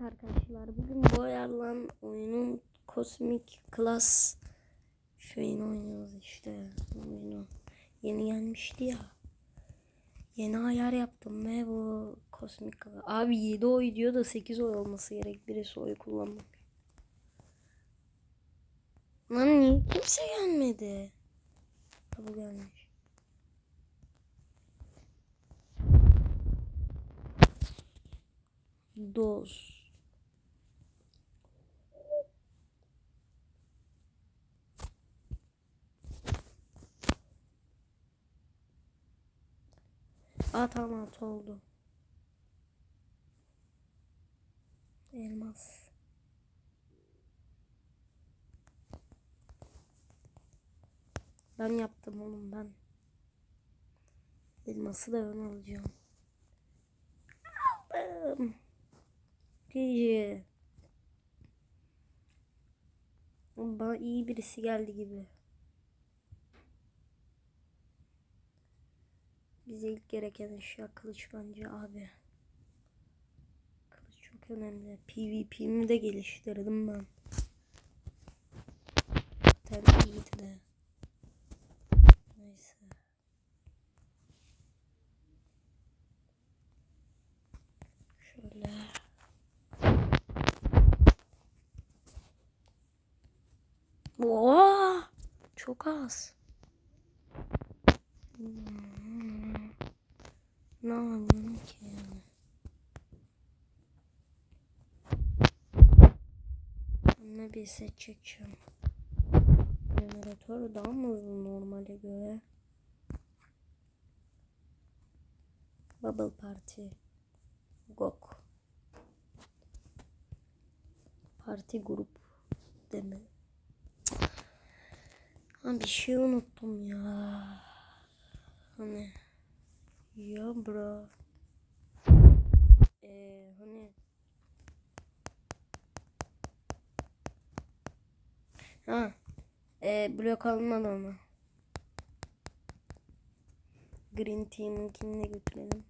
Evet arkadaşlar bugün boyarlan oyunun Cosmic Class şeyini oynuyoruz işte oyunu. Yeni gelmişti ya. Yeni ayar yaptım ve bu Cosmic Class. Abi 7 oy diyor da 8 oy olması gerek. Birisi oy kullanmak. Lan niye kimse gelmedi? Ha, bu gelmiş. Dos. Aa tamam altı oldu. Elmas. Ben yaptım oğlum ben. Elması da ben alacağım. Aldım. GG. Bana iyi birisi geldi gibi. Bize ilk gereken eşya kılıç bence abi. Kılıç çok önemli. PvP'mi de geliştirdim ben. Tabii iyiydi de. Neyse. Şöyle. Oha! Çok az. Hmm. Ne yapayım ki yani? Ne bir set çekeceğim. Jeneratör daha mı hızlı normale göre? Bubble Party. Gok. Parti grup deme. Ha bir şey unuttum ya. Hani ya bro. Ee, hani Ha. Ee, blok almadı ama. Green Team'inkini de götürelim.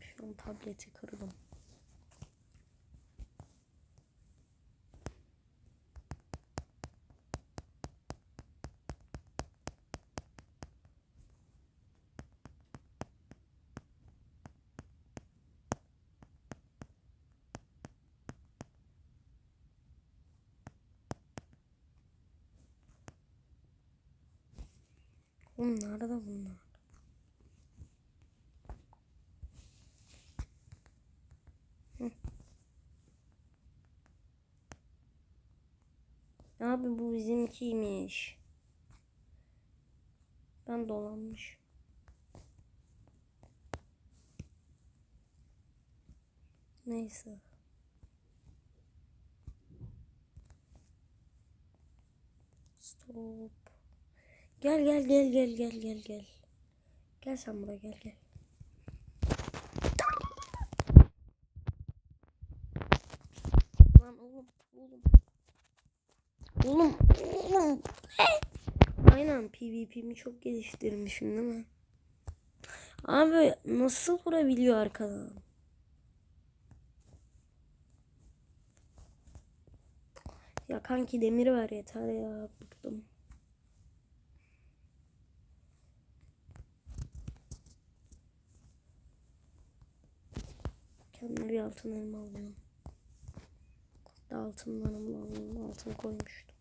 Şu an tableti kırdım. Oğlum nerede bunlar? Hı. Abi bu bizimkiymiş. Ben dolanmış. Neyse. Stop. Gel gel gel gel gel gel gel. Gel sen buraya gel gel. Lan oğlum oğlum. Oğlum oğlum. Aynen PvP'mi çok geliştirmişim değil mi? Abi nasıl vurabiliyor arkadan? Ya kanki demir ver yeter ya bıktım. Kendime bir altın elma. Da altınlarımı alıyorum. Altın koymuştum.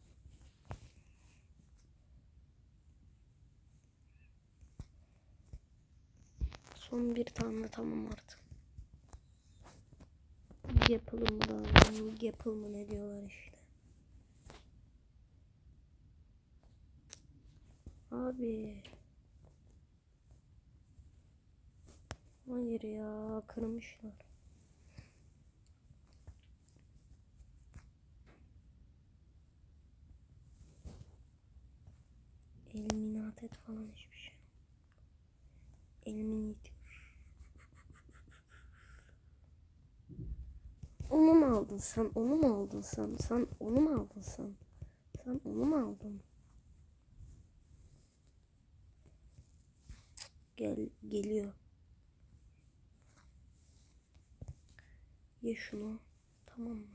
Son bir tane tamam artık. Yapılım da alıyorum. Yapıl mı ne diyorlar işte. Abi. Hayır ya kırmışlar. Eliminatet falan hiçbir şey. Eliminatif. Onu mu aldın sen? Onu mu aldın sen? Sen onu mu aldın sen? Sen onu mu aldın? Gel geliyor. Ye şunu. Tamam mı?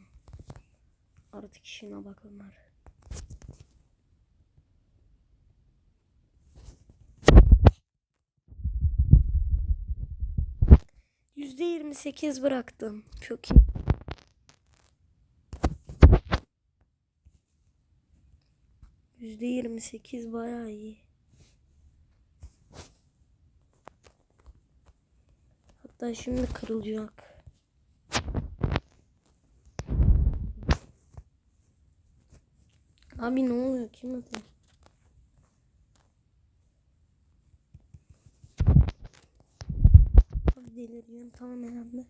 Artık işine bak Ömer. Yüzde yirmi sekiz bıraktım. Çok iyi. Yüzde yirmi sekiz bayağı iyi. Hatta şimdi kırılacak. Abi ne oluyor? Kim atıyor? Deliriyorum tamam herhalde.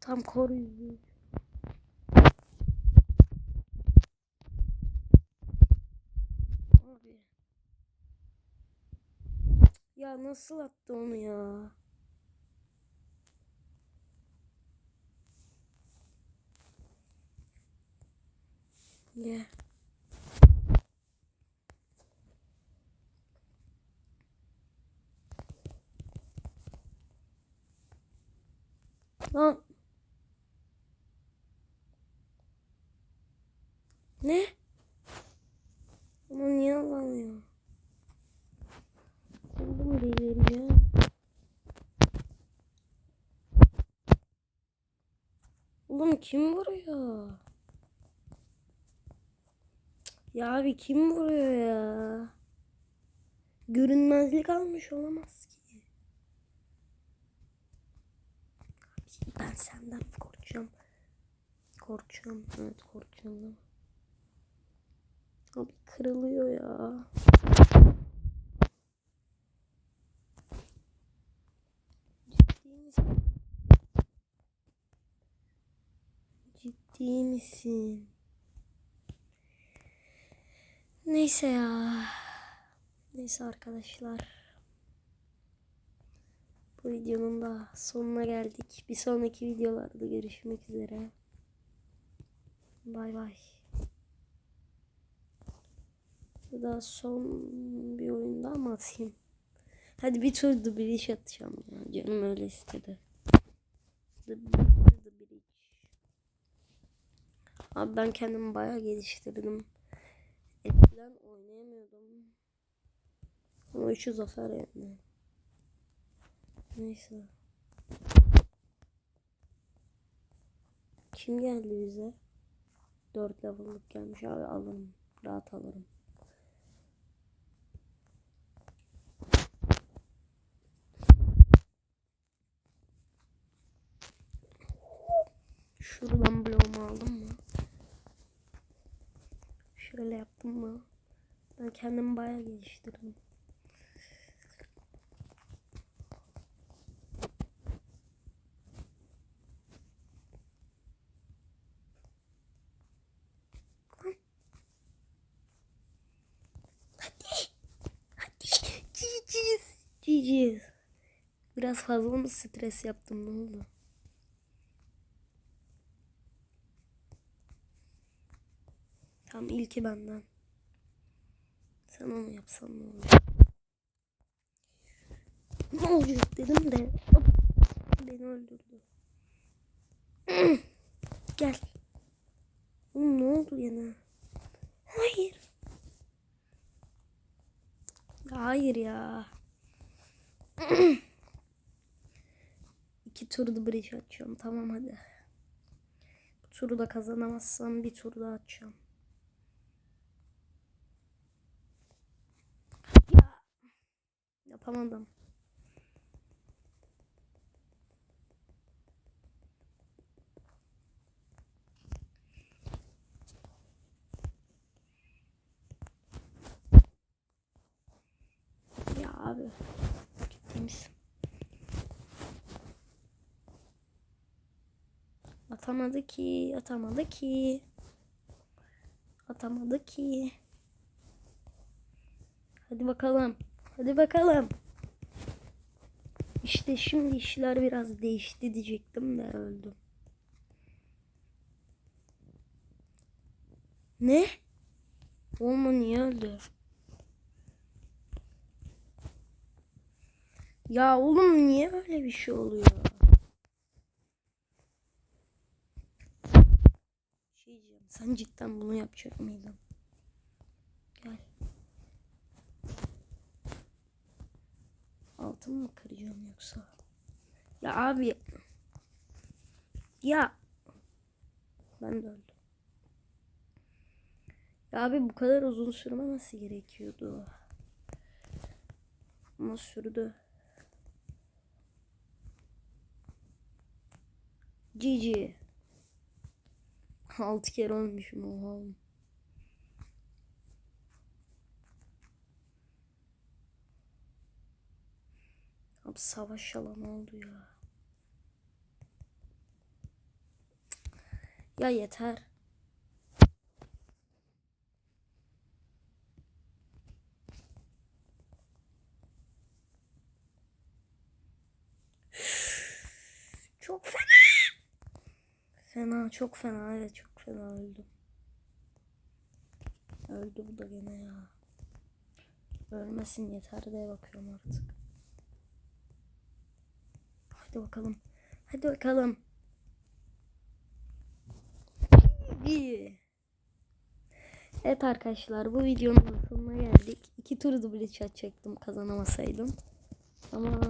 Tam koru yüzüğü. Abi. Ya nasıl attı onu ya? Ye. Lan. Ne? Ama niye alamıyor? Oldu mu deliriyor? Oğlum kim vuruyor? Ya abi kim vuruyor ya? Görünmezlik almış olamaz ki. Ben senden korkacağım? Korkacağım. Evet korkacağım. Abi kırılıyor ya. Ciddi misin? Ciddi misin? Neyse ya. Neyse arkadaşlar. Bu videonun da sonuna geldik. Bir sonraki videolarda görüşmek üzere. Bay bay. Bu da son bir oyunda mı atayım? Hadi bir tur The Bridge atacağım ya. Canım öyle istedi. The, the. Abi ben kendimi bayağı geliştirdim. Eskiden oynayamıyordum. Ama üçü zafer yani. Neyse. Kim geldi bize? 4 level'lık gelmiş abi alırım. Rahat alırım. Şuradan bloğumu aldım? Şöyle yaptım mı? Ben kendimi bayağı geliştirdim. Biraz fazla mı stres yaptım ne oldu? Tam ilki benden. Sen onu yapsan ne olur? Ne olacak dedim de hop, beni öldürdü. Gel. Oğlum ne oldu yine? Hayır. Hayır ya. İki turda bridge açıyorum. Tamam hadi. Bu turu da kazanamazsam bir tur daha açacağım. Yapamadım. Ya abi. Ciddi misin? Atamadı ki, atamadı ki. Atamadı ki. Hadi bakalım. Hadi bakalım. İşte şimdi işler biraz değişti diyecektim de öldüm. Ne? Olma niye öldü? Ya oğlum niye öyle bir şey oluyor? Şey. Sen cidden bunu yapacak mıydın? Gel. Altın mı kıracağım yoksa? Ya abi. Ya. Ben de öldüm. Ya abi bu kadar uzun sürmemesi gerekiyordu. Ama sürdü. Cici. Altı kere ölmüşüm oha. Abi savaş alanı oldu ya. Ya yeter. Çok fena. Fena, çok fena. Evet, çok fena öldüm. Öldü bu da gene ya. Ölmesin yeter diye bakıyorum artık. Hadi bakalım. Hadi bakalım. Evet arkadaşlar bu videonun sonuna geldik. İki tur double chat çektim kazanamasaydım. Ama